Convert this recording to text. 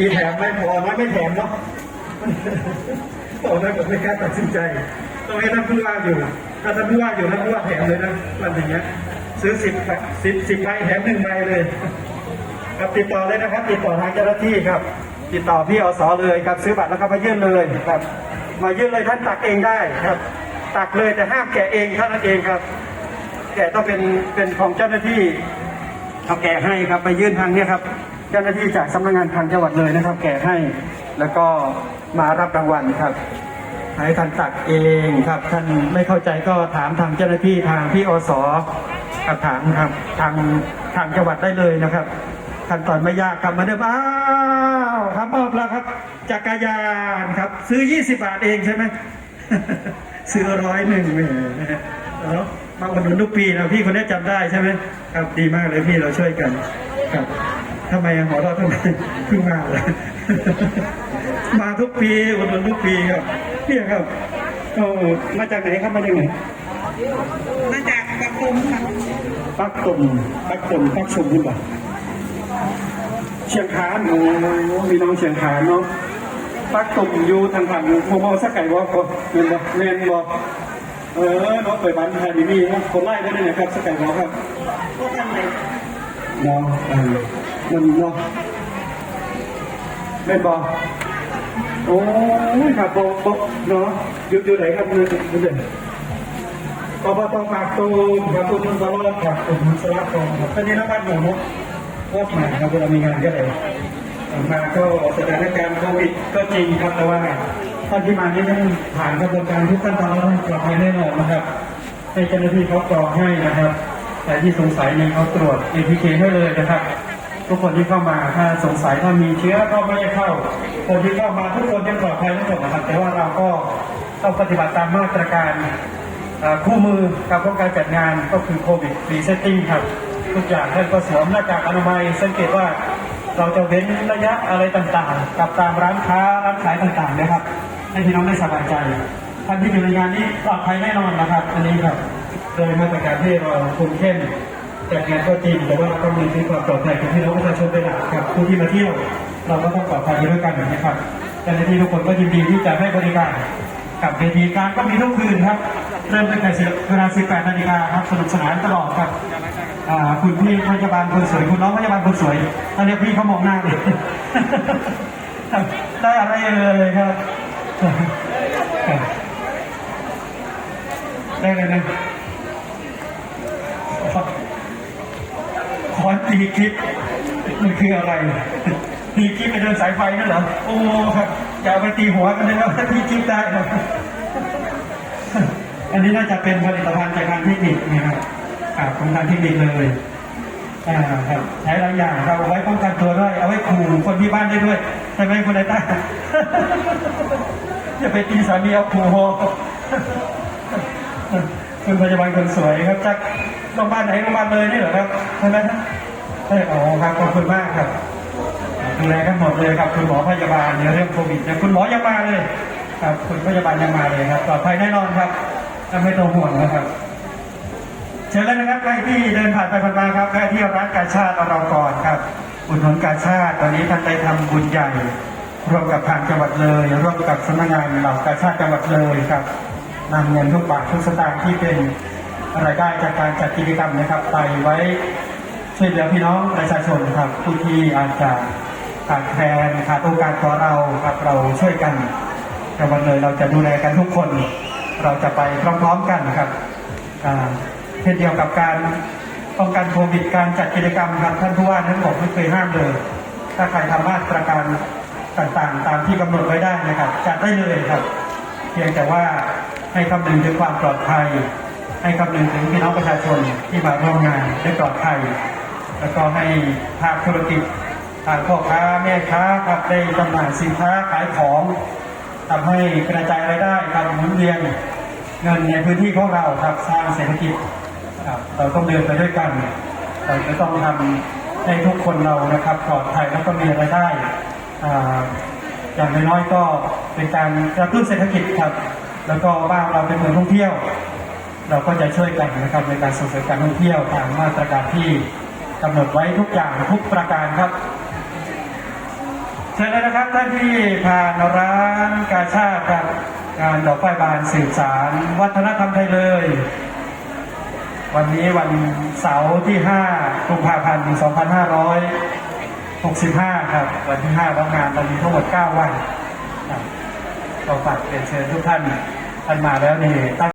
มีแถมไหมพอน้อยไม่แถมเนาะพอน้อยผมไม่กล้าตัดสินใจ ต้องให้ท่านผู้ว่าอยู่ ถ้าท่านผู้ว่าอยู่ท่านผู้ว่าแถมเลยนะวันอย่างเงี้ย ซื้อสิบสิบสิบใบแถมหนึ่งใบเลย ครับติดต่อเลยนะครับ ติดต่อทางเจ้าหน้าที่ครับ ติดต่อพี่อสเลยครับซื้อบัตรแล้วก็มายื่นเลยครับ มายื่นเลยท่านตักเองได้ครับ ตักเลยแต่ห้ามแกะเองเท่านั้นเองครับ แกะต้องเป็นเป็นของเจ้าหน้าที่เขาแกะให้ครับไปยื่นทางเนี้ยครับ เจ้าหน้าที่จากสำนักงานทางจังหวัดเลยนะครับ แกะให้ แล้วก็มารับรางวัลครับให้ท่านตักเองครับ ท่านไม่เข้าใจก็ถามทางเจ้าหน้าที่ทางพี่อสกับถามครับ ทางทางจังหวัดได้เลยนะครับขั้นตอนไม่ยากครับมาเดิมอ้าวครับมอบแล้วครับจักรยานครับ ซื้อ 20 บาทเองใช่ไหมซื้อร้อยหนึ่งแหมเนาะมาอุดหนุนทุกปีนะพี่คนนี้จำได้ใช่ไหมครับดีมากเลยพี่เราช่วยกันครับ ทำไมอะหอเราทำไมเพิ่งมาเลยมาทุกปีอุดหนุนทุกปีครับเนี่ยครับโอ้มาจากไหนครับมาจากไหนมาจากปทุมค่ะปักตุ่มปักตุ่มปักชุมนี่บ่เชียงคานโอ้มีน้องเชียงคานเนาะปักตุ่มอยู่ทางฝั่งโมโมสักไก่บ่ก็เงินบ่เงินบ่เออเนาะไปบ้านไทยดีๆนะคนไล่ได้เลยนะครับสักไก่บ่ครับพวกกันเลยเนาะ เออมันเนาะเป็นบ่โอ้ยครับบ่บ่เนาะอยู่อยู่ไหนครับอยู่อยู่ไหนอบตปากตูมครับตูมมันตลอดครับตูมสลับกองครับตอนนี้นักบ้านหนูนุ๊กก็มาครับเวลามีงานก็เลยมาก็สถานการณ์โควิดก็จริงครับแต่ว่าท่านที่มานี่ต้องผ่านกระบวนการทุกขั้นตอนแล้วปลอดภัยแน่นอนนะครับ ให้เจ้าหน้าที่เขากรองให้นะครับ แต่ที่สงสัยเนี่ยเขาตรวจ ATK ให้เลยนะครับ ทุกคนที่เข้ามาถ้าสงสัยถ้ามีเชื้อก็ไม่ได้เข้า คนที่เข้ามาทุกคนจะปลอดภัยทั้งหมดนะครับ แต่ว่าเราก็ต้องปฏิบัติตามมาตรการคู่มือกับพวกการจัดงานก็คือโควิดรีเซตติ้งครับ ทุกอย่างท่านก็สวมหน้ากากอนามัย สังเกตว่าเราจะเว้นระยะอะไรต่างๆ กับตามร้านค้าร้านขายต่างๆนะครับ ให้พี่น้องได้สบายใจท่านที่อยู่ในงานนี้ปลอดภัยแน่นอนนะครับ อันนี้ครับโดยมาตรการที่เราคุมเข้ม จัดงานก็จริงแต่ว่าเราต้องมีที่ความปลอดภัยของพี่น้องประชาชนเป็นหลักครับผู้ที่มาเที่ยว เราก็ต้องปลอดภัยด้วยกันนะครับเจ้าหน้าที่ทุกคนก็ยินดีที่จะให้บริการกับเวทีการก็มีทุกคืนครับ เริ่มตั้งแต่เวลา 18 นาฬิกาครับสนุกสนานตลอดครับคุณพี่พยาบาลคนสวย คุณน้องพยาบาลคนสวยตอนนี้พี่เขามองหน้าเลยได้อะไรเลยครับได้เลยนะ ขอตีคลิปมันคืออะไรตีคลิปไปเดินสายไฟนั่นเหรอโอ้ครับอย่าไปตีหัวกันเลยครับถ้าตีคลิปได้ครับอันนี้น่าจะเป็นผลิตภัณฑ์จากทางเทคนิคนะครับครับของทางเทคนิคเลยครับใช้หลายอย่างครับเอาไว้ป้องกันตัวด้วยเอาไว้ขู่คนที่บ้านได้ด้วยใช่ไหมคุณนายต้าอย่าไปตีสามีเอาขู่คุณพยาบาลคนสวยครับจากโรงพยาบาลไหนโรงพยาบาลเลยนี่เหรอครับใช่ไหมครับ ใช่อ๋อครับขอบคุณมากครับดูแลกันหมดเลยครับคุณหมอพยาบาลในเรื่องโควิดเนี่ยคุณหมอยังมาเลย ครับ คุณพยาบาลยังมาเลยครับปลอดภัยแน่นอนครับไม่ต้องห่วงนะครับเชิญเลยนะครับใครที่เดินผ่านไปผ่านมาครับแค่ที่ร้านกาชาติเราก่อนครับอุดหนุนกาชาติตอนนี้ท่านได้ทำบุญใหญ่ร่วมกับทางจังหวัดเลยร่วมกับสำนักงานเหล่ากาชาติจังหวัดเลยครับนำเงินทุกบาททุกสตางค์ที่เป็นรายได้จากการจัดกิจกรรมนะครับ ไปไว้ ช่วยเหลือพี่น้องประชาชนครับ ผู้ที่อาจจะขาดแคลนขาดโอกาสขอเราครับเราช่วยกันจังหวัดเลยเราจะดูแลกันทุกคน เราจะไปพร้อมๆกันครับเช่นเดียวกับการป้องกันโควิดการจัดกิจกรรมครับท่านผู้ว่านั้นบอกไม่เคยห้ามเลย ถ้าใครทำมาตรการต่างๆ ตามที่กำหนดไว้ได้นะครับจัดได้เลยครับ เพียงแต่ว่าให้คำนึงถึงความปลอดภัย ให้คำนึงถึงพี่น้องประชาชนที่มาร่วมงานได้ปลอดภัย แล้วก็ให้ภาคธุรกิจทางพ่อค้าแม่ค้าครับได้จำหน่ายสินค้าขายของทำให้กระจายรายได้ครับหมุนเวียนเงินในพื้นที่ของเราครับสร้างเศรษฐกิจครับเราต้องเดินไปด้วยกันเราจะต้องทำให้ทุกคนเรานะครับปลอดภัยแล้วก็มีรายได้อ่าอย่างน้อยๆก็เป็นการกระตุ้นเศรษฐกิจครับแล้วก็บ้านเราเป็นเมืองท่องเที่ยว เราก็จะช่วยกันนะครับในการส่งเสริมการท่องเที่ยวตามมาตรการที่ กำหนดไว้ทุกอย่างทุกประการครับเชิญเลยนะครับท่านที่ผ่านร้านกาชาติครับงานดอกไฟบานสืบสาร วัฒนธรรมไทยเลย วันนี้วันเสาร์ที่5กุมภาพันธ์2565 ครับ วันที่5ของงานเรามีทั้งหมด 9 วันครับก็ฝากเรียนเชิญทุกท่านท่านมาแล้วนี่ตั้ง